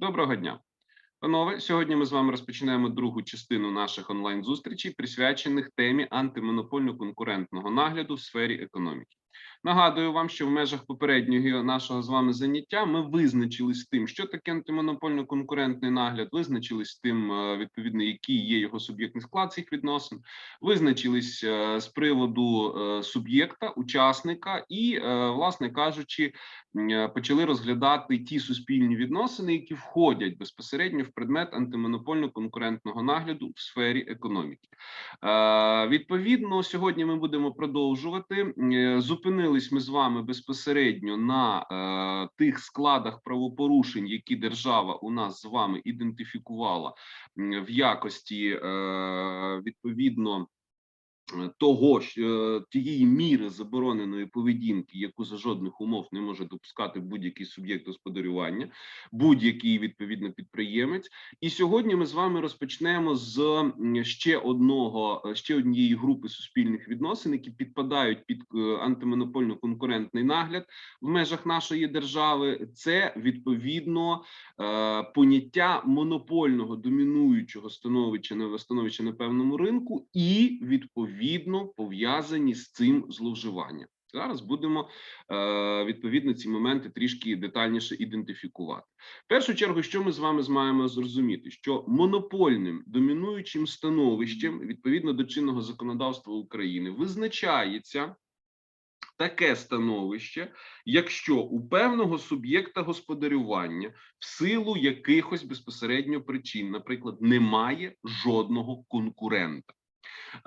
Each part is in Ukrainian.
Доброго дня, панове. Сьогодні ми з вами розпочинаємо другу частину наших онлайн зустрічей, присвячених темі антимонопольно-конкурентного нагляду в сфері економіки. Нагадую вам, що в межах попереднього нашого з вами заняття ми визначились з тим, що таке антимонопольно-конкурентний нагляд, визначились з тим, е, відповідно, який є його суб'єктний склад цих відносин, визначились е, з приводу е, суб'єкта, учасника, і, власне кажучи, почали розглядати ті суспільні відносини, які входять безпосередньо в предмет антимонопольно-конкурентного нагляду в сфері економіки. Відповідно, сьогодні ми будемо продовжувати. Е, Зупинились ми з вами безпосередньо на е, тих складах правопорушень, які держава у нас з вами ідентифікувала в якості е, відповідно. Того ж тієї міри забороненої поведінки, яку за жодних умов не може допускати будь-який суб'єкт господарювання, будь-який відповідно підприємець, і сьогодні ми з вами розпочнемо з ще одного, ще однієї групи суспільних відносин, які підпадають під е, антимонопольно-конкурентний нагляд в межах нашої держави. Це відповідно е, поняття монопольного домінуючого становища на становища на певному ринку, і відповідно пов'язані з цим зловживання. Зараз будемо е, відповідно ці моменти трішки детальніше ідентифікувати. В першу чергу, що ми з вами маємо зрозуміти, що монопольним домінуючим становищем відповідно до чинного законодавства України визначається таке становище, якщо у певного суб'єкта господарювання в силу якихось безпосередньо причин, наприклад, немає жодного конкурента.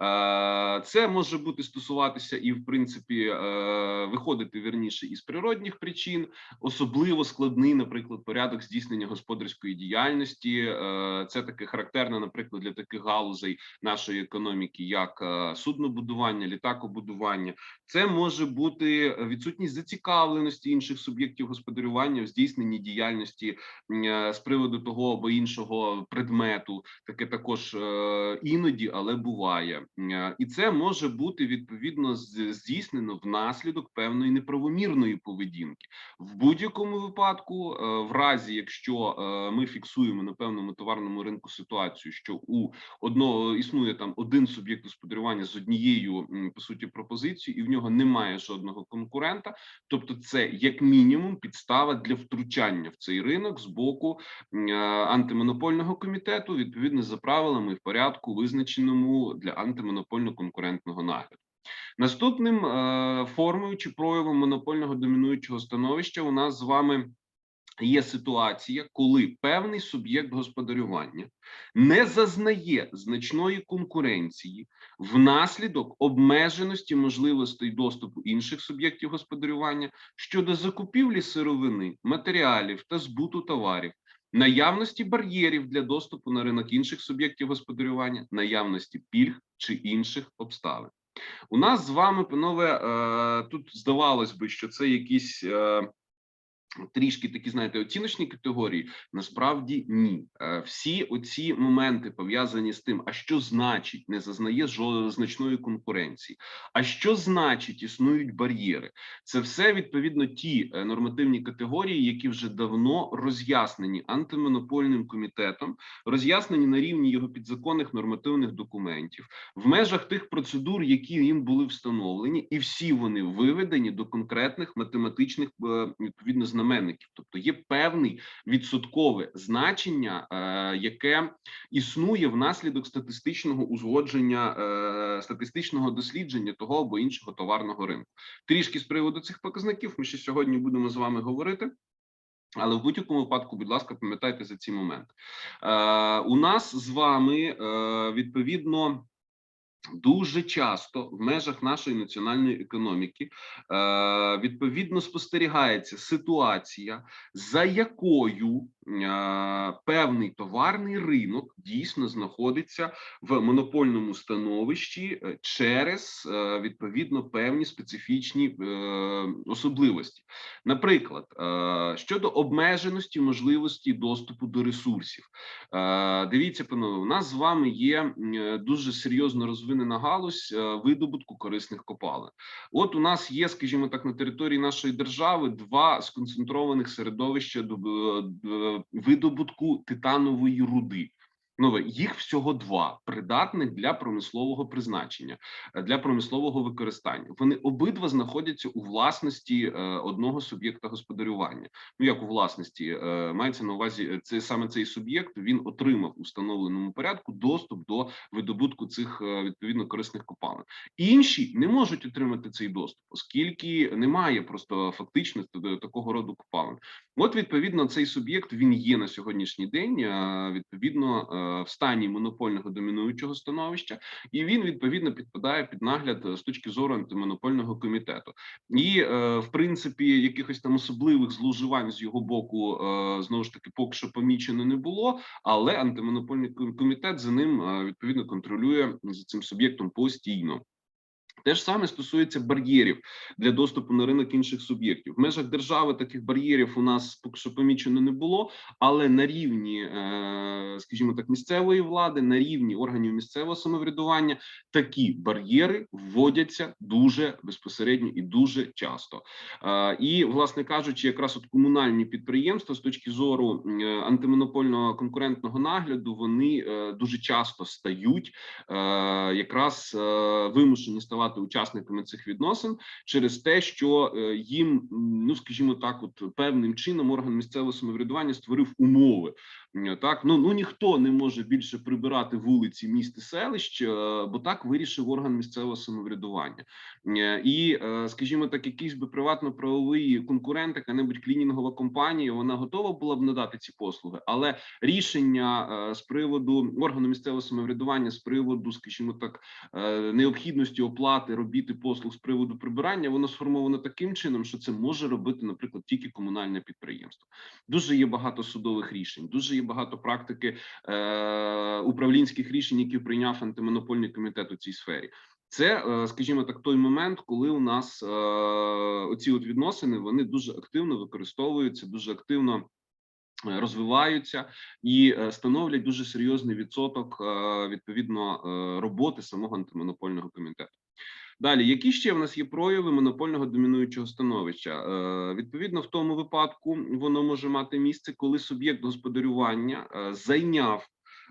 Е, Це може бути стосуватися і, в принципі, е, виходити вірніше із природних причин, особливо складний, наприклад, порядок здійснення господарської діяльності. Е, Це таке характерно, наприклад, для таких галузей нашої економіки, як суднобудування, літакобудування. Це може бути відсутність зацікавленості інших суб'єктів господарювання в здійсненні діяльності з приводу того або іншого предмету. Таке також іноді, але буває, Е, і це може бути відповідно здійснено внаслідок певної неправомірної поведінки. В будь-якому випадку, е, в разі якщо е, ми фіксуємо на певному товарному ринку ситуацію, що у одного існує там один суб'єкт господарювання з однією по суті пропозицією, і в нього немає жодного конкурента, тобто це як мінімум підстава для втручання в цей ринок з боку антимонопольного комітету, відповідно за правилами в порядку, визначеному для антимонопольно-конкурентного нагляду. Наступним е, формою чи проявом монопольного домінуючого становища у нас з вами є ситуація, коли певний суб'єкт господарювання не зазнає значної конкуренції внаслідок обмеженості можливостей доступу інших суб'єктів господарювання щодо закупівлі сировини, матеріалів та збуту товарів. Наявності бар'єрів для доступу на ринок інших суб'єктів господарювання, наявності пільг чи інших обставин. У нас з вами, панове, е, тут здавалось би, що це якісь е, трішки такі, знаєте, оціночні категорії. Насправді ні. Е, Всі оці моменти пов'язані з тим, а що значить не зазнає значної конкуренції, а що значить існують бар'єри. Це все відповідно ті е, нормативні категорії, які вже давно роз'яснені антимонопольним комітетом, роз'яснені на рівні його підзаконних нормативних документів в межах тих процедур, які їм були встановлені, і всі вони виведені до конкретних математичних е, відповідно знаменників. Тобто є певний відсоткове значення, е, яке існує внаслідок статистичного узгодження, е, статистичного дослідження того або іншого товарного ринку. Трішки з приводу цих показників ми ще сьогодні будемо з вами говорити. Але в будь-якому випадку, будь ласка, пам'ятайте за ці моменти. Е, у нас з вами е, відповідно. Дуже часто в межах нашої національної економіки е, відповідно спостерігається ситуація, за якою певний товарний ринок дійсно знаходиться в монопольному становищі е, через е, відповідно певні специфічні е, особливості. Наприклад, е, щодо обмеженості можливості доступу до ресурсів, Е, Дивіться, панове, у нас з вами є е, дуже серйозно розвинена галузь е, видобутку корисних копалин. От у нас є, скажімо так, на території нашої держави два сконцентрованих середовища е, е, видобутку титанової руди. Нове їх всього два придатних для промислового призначення, е, для промислового використання. Вони обидва знаходяться у власності е, одного суб'єкта господарювання. Ну як у власності е, мається на увазі це саме цей суб'єкт. Він отримав у встановленому порядку доступ до видобутку цих відповідно корисних копалин. Інші не можуть отримати цей доступ, оскільки немає просто фактично такого роду копалин. От відповідно цей суб'єкт він є на сьогоднішній день. Відповідно в стані монопольного домінуючого становища, і він відповідно підпадає під нагляд е, з точки зору антимонопольного комітету. І е, в принципі якихось там особливих зловживань з його боку е, знову ж таки поки що помічено не було. Але антимонопольний комітет за ним е, відповідно контролює за цим суб'єктом постійно. Те ж саме стосується бар'єрів для доступу на ринок інших суб'єктів. В межах держави таких бар'єрів у нас поки що помічено не було, але на рівні, е, скажімо так, місцевої влади, на рівні органів місцевого самоврядування такі бар'єри вводяться дуже безпосередньо і дуже часто. Е, І, власне кажучи, якраз от комунальні підприємства з точки зору е, антимонопольного конкурентного нагляду вони дуже часто стають якраз вимушені ставати учасниками цих відносин через те, що е, їм, ну скажімо так, от певним чином орган місцевого самоврядування створив умови. Так, ну ну ніхто не може більше прибирати вулиці міст і селищ, е, бо так вирішив орган місцевого самоврядування. Е, І, скажімо так, якийсь би приватно-правовий конкурент, яка-небудь клінінгова компанія, вона готова була б надати ці послуги, але рішення з приводу органу місцевого самоврядування, з приводу, скажімо так, необхідності оплати робіт і послуг з приводу прибирання, воно сформовано таким чином, що це може робити, наприклад, тільки комунальне підприємство. Дуже є багато судових рішень, дуже є багато практики е, управлінських рішень, які прийняв антимонопольний комітет у цій сфері. Це, е, скажімо так, той момент, коли у нас е, оці от відносини вони дуже активно використовуються, дуже активно е, розвиваються і становлять дуже серйозний відсоток відповідно роботи самого антимонопольного комітету. Далі, які ще в нас є прояви монопольного домінуючого становища? Е, відповідно, в тому випадку воно може мати місце, коли суб'єкт господарювання е, зайняв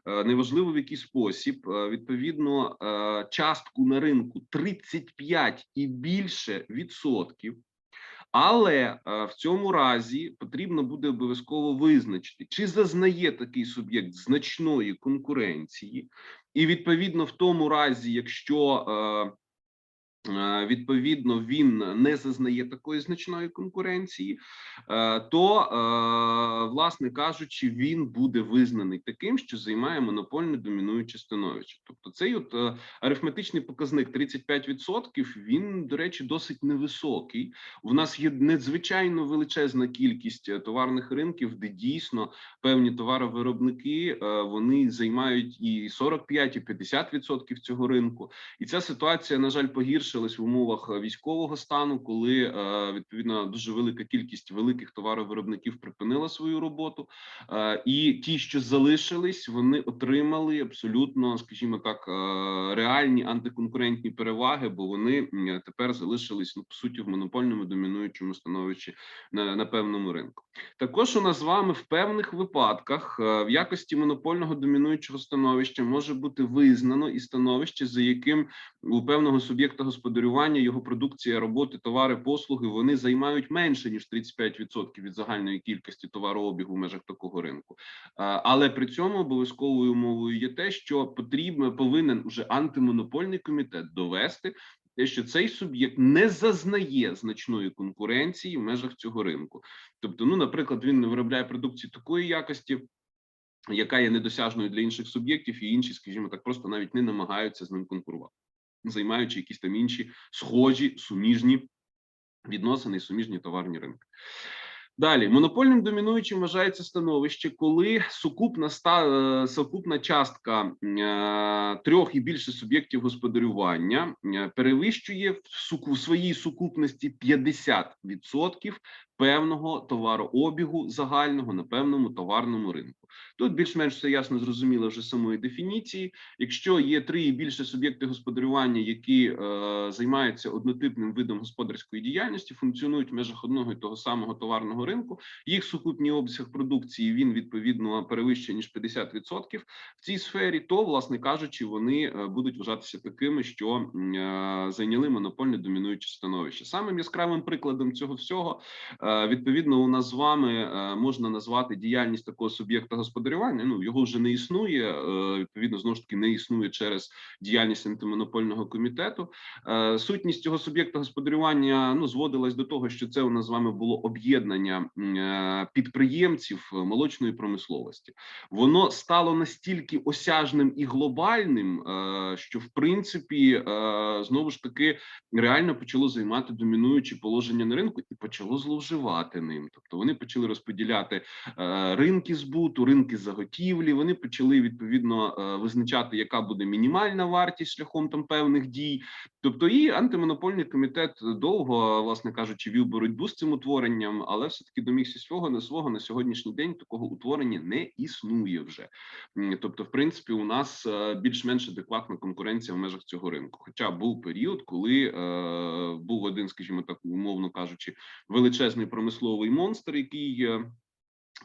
е, неважливо в який спосіб, е, відповідно, е, частку на ринку 35 і більше відсотків. Але е, в цьому разі потрібно буде обов'язково визначити, чи зазнає такий суб'єкт значної конкуренції, і відповідно в тому разі, якщо е, Відповідно, він не зазнає такої значної конкуренції, е, то, е, власне кажучи, він буде визнаний таким, що займає монопольне домінуюче становище. Тобто, цей от е, арифметичний показник 35%, він, до речі, досить невисокий. У нас є надзвичайно величезна кількість е, товарних ринків, де дійсно певні товаровиробники е, вони займають і 45, і 50% цього ринку. І ця ситуація, на жаль, погіршилась в умовах е, військового стану, коли е, відповідно дуже велика кількість великих товаровиробників припинила свою роботу, Е, і ті, що залишились, вони отримали абсолютно, скажімо так, реальні антиконкурентні переваги, бо вони тепер залишились ну по суті в монопольному домінуючому становищі на, на певному ринку. Також у нас з вами в певних випадках в якості монопольного домінуючого становища може бути визнано і становище, за яким у певного суб'єкта господарювання його продукція, роботи, товари, послуги вони займають менше ніж 35% від загальної кількості товарообігу в межах такого ринку. Але при цьому обов'язковою умовою є те, що потрібно повинен уже антимонопольний комітет довести. Те, що цей суб'єкт не зазнає значної конкуренції в межах цього ринку, тобто, ну, наприклад, він не виробляє продукції такої якості, яка є недосяжною для інших суб'єктів, і інші, скажімо так, просто навіть не намагаються з ним конкурувати, займаючи якісь там інші схожі суміжні відносини, і суміжні товарні ринки. Далі монопольним домінуючим вважається становище, коли сукупна ста е, сукупна частка е, трьох і більше суб'єктів господарювання е, перевищує в суку в своїй сукупності 50% певного товарообігу загального на певному товарному ринку. Тут більш-менш все ясно зрозуміло вже самої дефініції. Якщо є три і більше суб'єкти господарювання, які е, займаються однотипним видом господарської діяльності, функціонують в межах одного і того самого товарного ринку, їх сукупний обсяг продукції він відповідно перевищує ніж 50% в цій сфері, то власне кажучи, вони е, будуть вважатися такими, що е, зайняли монопольне домінуюче становище. Самим яскравим прикладом цього всього е, відповідно у нас з вами е, можна назвати діяльність такого суб'єкта господарювання. Ну його вже не існує. е, Відповідно, знову ж таки не існує через діяльність антимонопольного комітету. Е, Сутність цього суб'єкта господарювання ну зводилась до того, що це у нас з вами було об'єднання е, підприємців е, молочної промисловості. Воно стало настільки осяжним і глобальним, е, що в принципі е, знову ж таки реально почало займати домінуючі положення на ринку і почало зловживати ним. Тобто вони почали розподіляти е, ринки збуту, ринки заготівлі. Вони почали відповідно е, визначати, яка буде мінімальна вартість шляхом там певних дій. Тобто, і антимонопольний комітет довго, власне кажучи, вів боротьбу з цим утворенням, але все таки домігся свого на свого на сьогоднішній день такого утворення не існує вже. Тобто, в принципі, у нас е, більш-менш адекватна конкуренція в межах цього ринку. Хоча був період, коли е, був один, скажімо так, умовно кажучи, величезний промисловий монстр, який. е,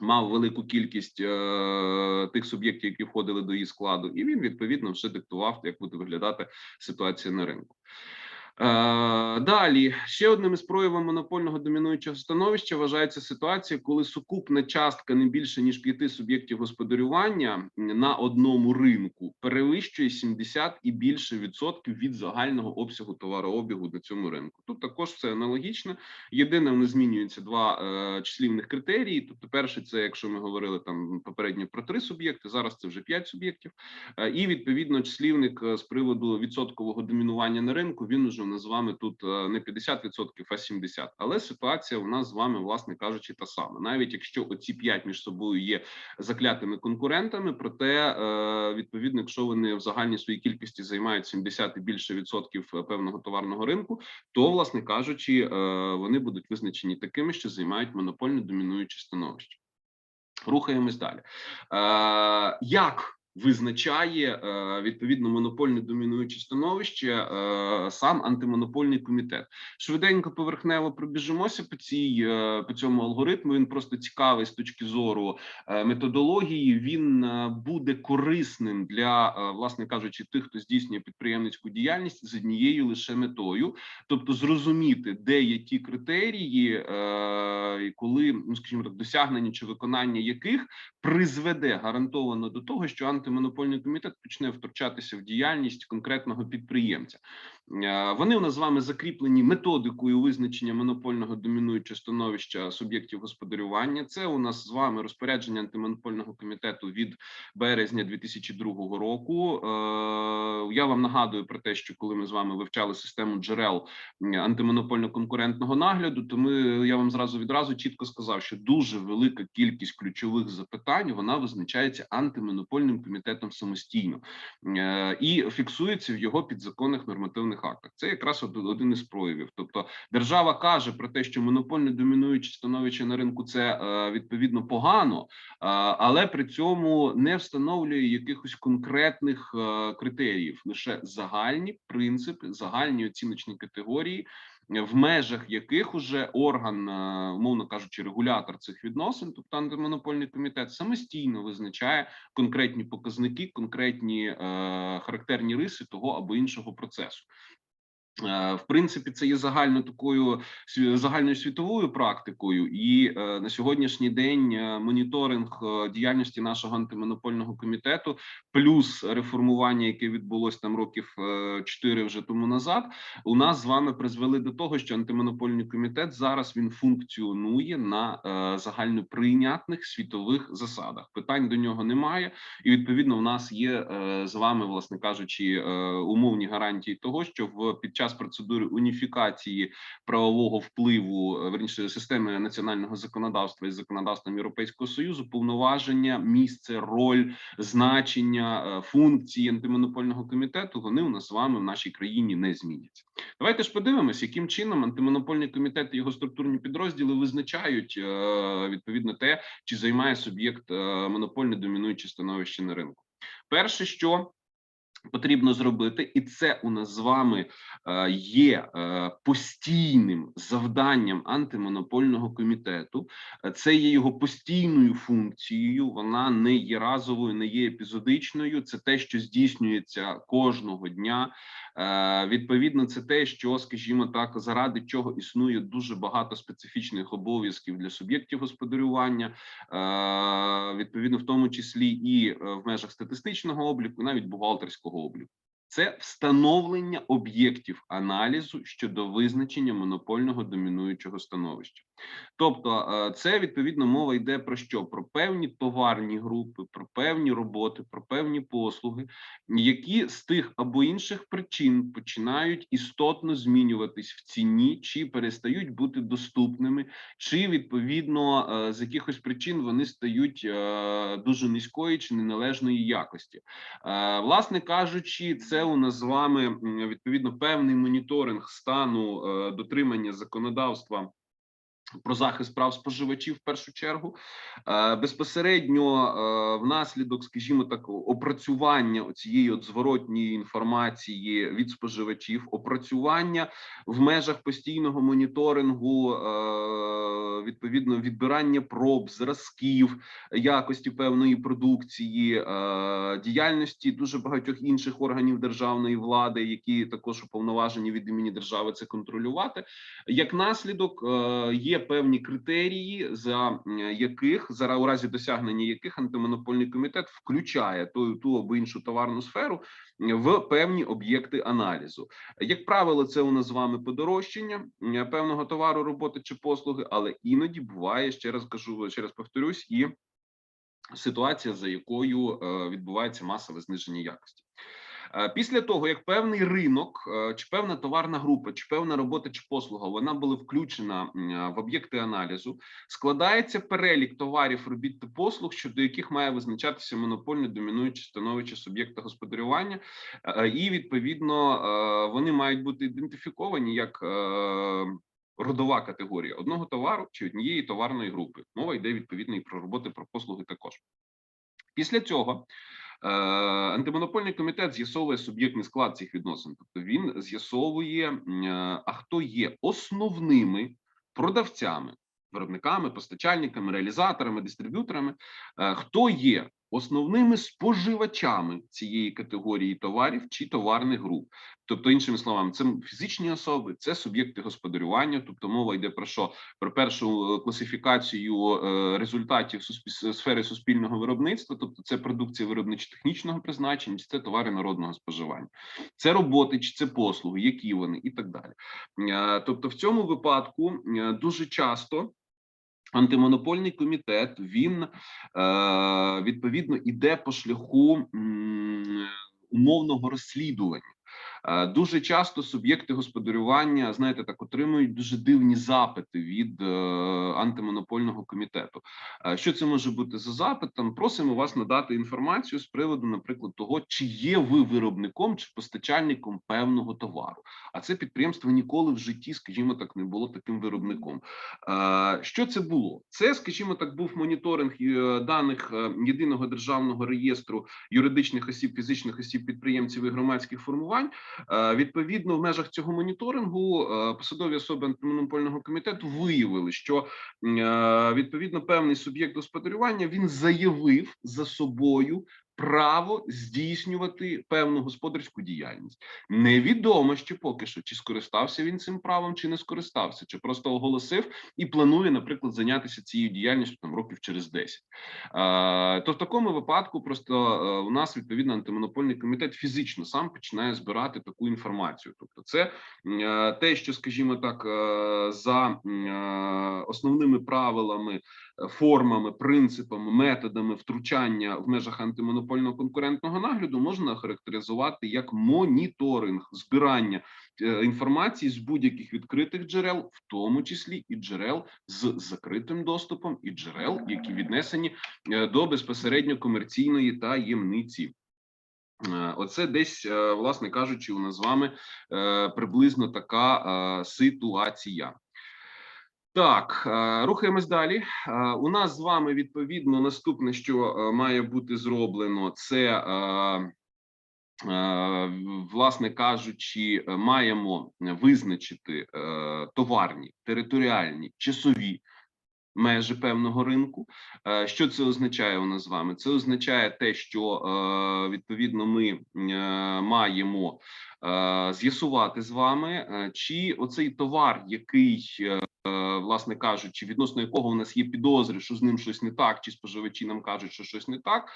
Мав велику кількість е, тих суб'єктів, які входили до її складу, і він відповідно вже диктував, як буде виглядати ситуація на ринку. Е, Далі ще одним із проявів монопольного домінуючого становища вважається ситуація, коли сукупна частка не більше ніж п'яти суб'єктів господарювання на одному ринку перевищує 70 і більше відсотків від загального обсягу товарообігу на цьому ринку. Тут також все аналогічно. Єдине, вони змінюються два е, числівних критерії. Тобто, перший це якщо ми говорили там попередньо про три суб'єкти, зараз це вже п'ять суб'єктів. Е, І відповідно числівник е, з приводу відсоткового домінування на ринку. Він уже нас з вами тут е, не 50%, а 70%. Але ситуація у нас з вами, власне кажучи, та сама. Навіть якщо оці п'ять між собою є заклятими конкурентами, проте е, відповідно, якщо вони в загальній своїй кількості займають 70 і більше відсотків е, певного товарного ринку, то власне кажучи, вони будуть визначені такими, що займають монопольне домінуюче становище. Рухаємось далі. Як визначає е, відповідно монопольне домінуюче становище е, сам антимонопольний комітет? Швиденько поверхнево пробіжимося по цій е, по цьому алгоритму. Він просто цікавий з точки зору методології. Він буде корисним для власне кажучи, тих, хто здійснює підприємницьку діяльність з однією лише метою, тобто зрозуміти, де є ті критерії, і коли ну скажімо так, досягнення чи виконання яких призведе гарантовано до того, що антимонопольний комітет почне втручатися в діяльність конкретного підприємця. Е, Вони у нас з вами закріплені методикою визначення монопольного домінуючого становища суб'єктів господарювання. Це у нас з вами розпорядження антимонопольного комітету від березня 2002 року. Е, Я вам нагадую про те, що коли ми з вами вивчали систему джерел антимонопольно-конкурентного нагляду, то ми я вам зразу відразу чітко сказав, що дуже велика кількість ключових запитань вона визначається антимонопольним комітетом самостійно е, і фіксується в його підзаконних нормативних актах. Це якраз од- один із проявів. Тобто держава каже про те, що монопольне домінуюче становище на ринку це е, відповідно погано, е, але при цьому не встановлює якихось конкретних критеріїв, лише загальні принципи, загальні оціночні категорії. В межах яких уже орган, е, умовно кажучи, регулятор цих відносин, тобто антимонопольний комітет, самостійно визначає конкретні показники, конкретні е, характерні риси того або іншого процесу. Е, В принципі, це є загально такою загальною світовою практикою, і е, на сьогоднішній день е, моніторинг діяльності нашого антимонопольного комітету, плюс реформування, яке відбулось там років е, чотири вже тому назад, у нас з вами призвели до того, що антимонопольний комітет зараз він функціонує на загальноприйнятних світових засадах. Питань до нього немає, і відповідно в нас є з вами, власне кажучи, умовні гарантії того, що в під час час процедури уніфікації правового впливу е, верніше системи національного законодавства із законодавством Європейського союзу повноваження, місце, роль, значення, е, функції антимонопольного комітету вони у нас з вами в нашій країні не зміняться. Давайте ж подивимось, яким чином антимонопольний комітет і його структурні підрозділи визначають е, відповідно те, чи займає суб'єкт монопольне домінуюче становище на ринку. Перше, що потрібно зробити, і це у нас з вами е, є е, постійним завданням антимонопольного комітету. Е, Це є його постійною функцією. Вона не є разовою, не є епізодичною. Це те, що здійснюється кожного дня. Відповідно, це те, що, скажімо так, заради чого існує дуже багато специфічних обов'язків для суб'єктів господарювання, відповідно, в тому числі і в межах статистичного обліку, навіть бухгалтерського обліку. Це встановлення об'єктів аналізу щодо визначення монопольного домінуючого становища. Тобто, е, це відповідно мова йде про що? Про певні товарні групи, про певні роботи, про певні послуги, які з тих або інших причин починають істотно змінюватись в ціні, чи перестають бути доступними, чи відповідно е, з якихось причин вони стають е, дуже низької чи неналежної якості. Власне кажучи, це у нас з вами відповідно певний моніторинг стану дотримання законодавства. Про захист прав споживачів в першу чергу Е, безпосередньо е, внаслідок, скажімо так, опрацювання цієї от зворотньої інформації від споживачів, опрацювання в межах постійного моніторингу, е, відповідно відбирання проб, зразків якості певної продукції, діяльності дуже багатьох інших органів державної влади, які також уповноважені від імені держави це контролювати. Як наслідок е, є певні критерії, за яких за у разі досягнення яких антимонопольний комітет включає ту, ту або іншу товарну сферу в певні об'єкти аналізу. Як правило, це у нас з вами подорожчання певного товару, роботи чи послуги, але іноді буває ще раз кажу, ще раз повторюсь, і ситуація, за якою е, відбувається масове зниження якості. Е, Після того, як певний ринок, е, чи певна товарна група, чи певна робота чи послуга, вона була включена е, в об'єкти аналізу, складається перелік товарів, робіт та послуг, щодо яких має визначатися монопольне домінуюче становище суб'єкта господарювання, і відповідно вони мають бути ідентифіковані як родова категорія одного товару чи однієї товарної групи. Мова йде відповідно і про роботи, про послуги також. Після цього антимонопольний комітет з'ясовує суб'єктний склад цих відносин. Тобто він з'ясовує, е, а хто є основними продавцями, виробниками, постачальниками, реалізаторами, дистриб'юторами, е, хто є основними споживачами цієї категорії товарів чи товарних груп. Тобто, іншими словами, це фізичні особи, це суб'єкти господарювання. Тобто, мова йде про що? Про першу е, класифікацію е, результатів сфери суспільного виробництва, тобто це продукція виробничо-технічного призначення, чи це товари народного споживання, це роботи, чи це послуги, які вони, і так далі. Е, Тобто, в цьому випадку е, дуже часто. Антимонопольний комітет він е, відповідно іде по шляху умовного розслідування. Е, Дуже часто суб'єкти господарювання, знаєте, так отримують дуже дивні запити від е, антимонопольного комітету. Е, Що це може бути за запит? Там просимо вас надати інформацію з приводу, наприклад, того, чи є ви виробником чи постачальником певного товару. А це підприємство ніколи в житті, скажімо так, не було таким виробником. Що це було? Це, скажімо так, був моніторинг даних єдиного державного реєстру юридичних осіб, фізичних осіб, підприємців і громадських формувань. Е, Відповідно, в межах цього моніторингу е, посадові особи антимонопольного комітету виявили, що е, відповідно певний суб'єкт господарювання він заявив за собою. Право здійснювати певну господарську діяльність невідомо ще поки що, чи скористався він цим правом, чи не скористався, чи просто оголосив і планує, наприклад, зайнятися цією діяльністю там років через 10. Е, то в такому випадку просто е, у нас відповідно антимонопольний комітет фізично сам починає збирати таку інформацію. Тобто, це е, те, що, скажімо так, е, за основними правилами, формами, принципами, методами втручання в межах антимонопольного конкурентного нагляду можна охарактеризувати як моніторинг збирання е, інформації з будь-яких відкритих джерел, в тому числі і джерел з закритим доступом, і джерел, які віднесені е, до безпосередньо комерційної таємниці. Е, Оце десь, власне кажучи, у нас з вами приблизно така ситуація. Так, е, рухаємось далі. Е, У нас з вами відповідно наступне, що е, має бути зроблено, це власне кажучи, маємо визначити товарні, територіальні, часові межі певного ринку. Е, Що це означає у нас з вами? Це означає те, що е, відповідно ми е, маємо з'ясувати з вами, чи оцей товар, який власне кажучи, відносно якого у нас є підозри, що з ним щось не так, чи споживачі нам кажуть, що щось не так.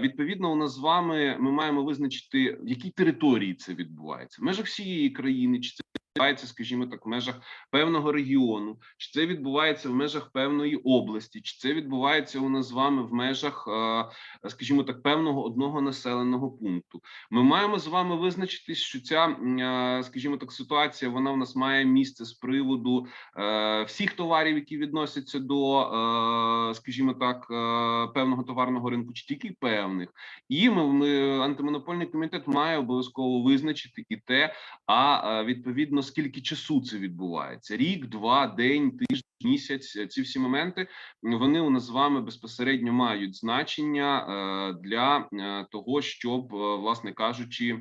Відповідно, у нас з вами ми маємо визначити, в якій території це відбувається, в межах всієї країни, чи це відбувається, скажімо так, в межах певного регіону, чи це відбувається в межах певної області, чи це відбувається у нас з вами в межах, е, скажімо так, певного одного населеного пункту. Ми маємо з вами визначити, що ця, е, скажімо так, ситуація вона в нас має місце з приводу е, всіх товарів, які відносяться до, скажімо так, певного товарного ринку, чи тільки певних. І ми, ми антимонопольний комітет має обов'язково визначити і те, а відповідно скільки часу це відбувається: рік, два, день, тиждень, місяць. Ці всі моменти вони у нас з вами безпосередньо мають значення е, для е, того, щоб, е, власне кажучи.